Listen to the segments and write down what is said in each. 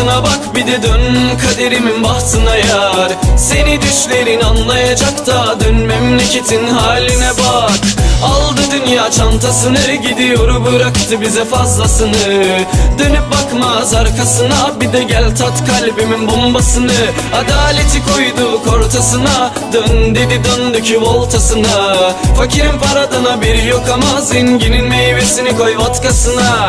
rahatına bak Bir de dön kaderimin bahtına yar. Seni düşlerin anlayacak da Dön memleketin haline bak. Aldı dünya çantasını Gidiyor bıraktı bize fazlasını. Dönüp bakmaz arkasına Bir de gel tat kalbimin bombasını. Adaleti koyduk ortasına Dön dedi döndük voltasına. Fakirin paradan haberi yok ama Zenginin meyvesini koy vodkasına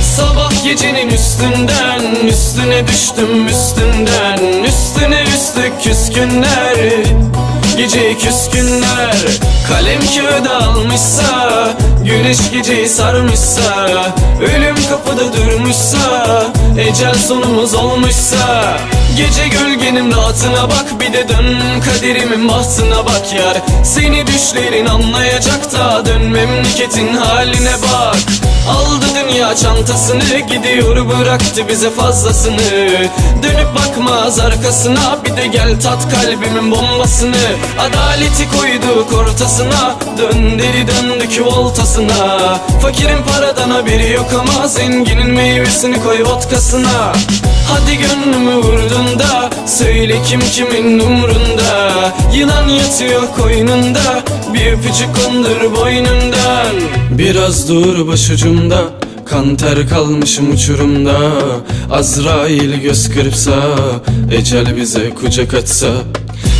Sabah gecenin üstünden Üstüne düştüm üstünden Üstüne üstlük küskünler Gece küskünler. Kalem kağıda almışsa Güneş geceyi sarmışsa Ölüm kapıda durmuşsa Ecel sonumuz olmuşsa. Gece gölgenin rahatına bak Bir de dön kaderimin bahtına bak yar. Seni düşlerin anlayacak da Dön memleketin haline bak. Aldı dünya çantasını Gidiyor bıraktı bize fazlasını. Dönüp bakmaz arkasına Bir de gel tat kalbimin bombasını Adaleti koyduk ortasına. Dön deli döndük voltasına. Fakirin paradan haberi yok ama Zenginin meyvesini koy vodkasına. Hadi gönlümü vurdun da Söyle kim kimin umrunda. Yılan yatıyor koynunda Bir öpücük kondur boynundan. Biraz dur başucumda Kan ter kalmışım uçurumda. Azrail göz kırpsa Ecel bize kucak açsa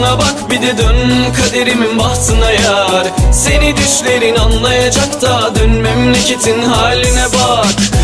rahatına bak bir de dön kaderimin bahtına yar. Seni düşlerin anlayacak da dön memleketin haline bak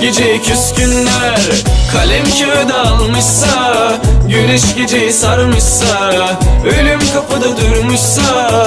Gece küskünler Kalem kağıda almışsa Güneş geceyi sarmışsa Ölüm kapıda durmuşsa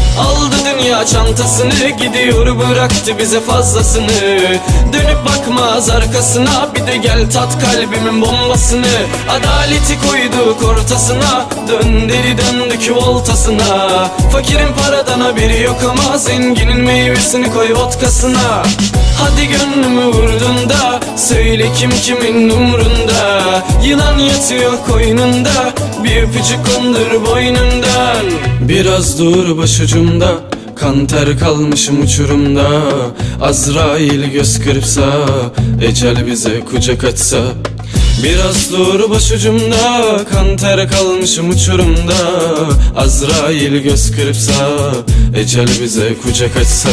Aldı dünya çantasını Gidiyor bıraktı bize fazlasını. Dönüp bakmaz arkasına Bir de gel tat kalbimin bombasını. Adaleti koyduk ortasına Dön deli döndük voltasına. Fakirin paradan haberi yok ama Zenginin meyvesini koy vodkasına. Hadi gönlümü vurdun da Söyle kim kimin umrunda. Yılan yatıyor koynunda Bir öpücük kondur boynundan Biraz dur başucumda Kan ter kalmışım uçurumda. Azrail göz kırpsa Ecel bize kucak açsa. Biraz dur başucumda Kan ter kalmışım uçurumda. Azrail göz kırpsa Ecel bize kucak açsa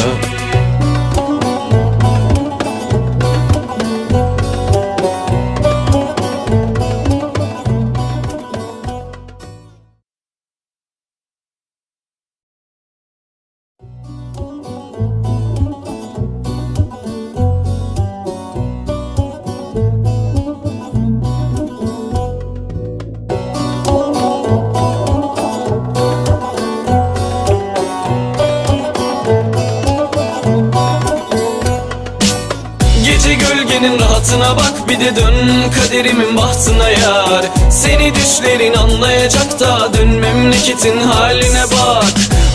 de dön Kaderimin bahtına yar. Seni düşlerin anlayacak da Dön memleketin haline bak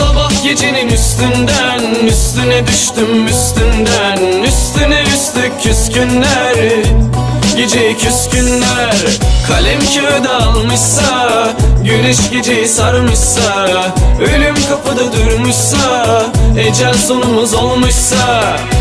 Sabah gecenin üstünden Üstüne düştüm üstünden Üstüne üstlük küskünler Gece küskünler. Kalem kağıda almışsa Güneş geceyi sarmışsa Ölüm kapıda durmuşsa Ecel sonumuz olmuşsa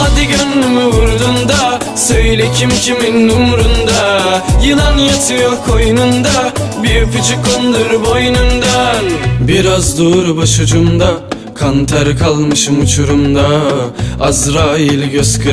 Hadi gönlümü vurdun da Söyle kim kimin umrunda. Yılan yatıyor koynunda Bir öpücük kondur boynundan. Biraz dur başucumda Kan ter kalmışım uçurumda. Azrail göz kır